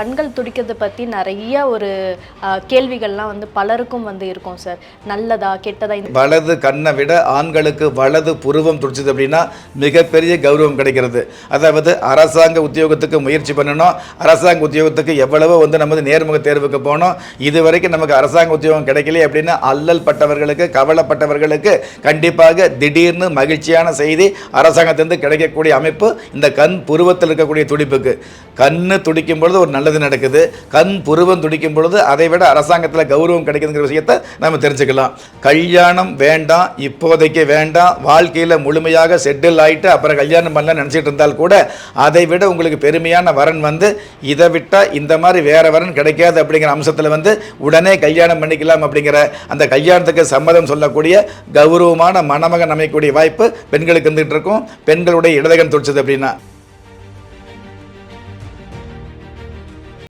கண்கள் துடிக்கிறது பற்றி நிறைய ஒரு கேள்விகள்லாம் வந்து பலருக்கும் வந்து இருக்கும் சார். நல்லதா கெட்டதா இந்த வலது கண்ணை விட ஆண்களுக்கு வலது புருவம் துடிச்சது அப்படின்னா மிகப்பெரிய கௌரவம் கிடைக்கிறது. அதாவது அரசாங்க உத்தியோகத்துக்கு முயற்சி பண்ணணும். அரசாங்க உத்தியோகத்துக்கு எவ்வளவோ வந்து நமது நேர்முக தேர்வுக்கு போனோம் இது வரைக்கும் நமக்கு அரசாங்க உத்தியோகம் கிடைக்கல அப்படின்னா அல்லல் பட்டவர்களுக்கு கவலைப்பட்டவர்களுக்கு கண்டிப்பாக திடீர்னு மகிழ்ச்சியான செய்தி அரசாங்கத்திலிருந்து கிடைக்கக்கூடிய அமைப்பு இந்த கண் புருவத்தில் இருக்கக்கூடிய துடிப்புக்கு. கண்ணு துடிக்கும் பொழுது ஒரு நல்ல நல்லது நடக்குது. கண் புருவம் துடிக்கும் பொழுது அதை விட அரசாங்கத்தில் கௌரவம் கிடைக்குதுங்கிற விஷயத்தை நம்ம தெரிஞ்சுக்கலாம். கல்யாணம் வேண்டாம் இப்போதைக்கு வேண்டாம். வாழ்க்கையில் முழுமையாக செட்டில் ஆயிட்டு அப்புறம் கல்யாணம் பண்ணலாம் நினச்சிட்டு இருந்தால் கூட அதை விட உங்களுக்கு பெருமையான வரன் வந்து இதை விட்டால் இந்த மாதிரி வேறு வரன் கிடைக்காது அப்படிங்கிற அம்சத்தில் வந்து உடனே கல்யாணம் பண்ணிக்கலாம் அப்படிங்கிற அந்த கல்யாணத்துக்கு சம்மதம் சொல்லக்கூடிய கௌரவமான மணமகன் அமைக்கக்கூடிய வாய்ப்பு பெண்களுக்கு இருந்துகிட்டு இருக்கும். பெண்களுடைய இடதகன் தொடிச்சது அப்படின்னா.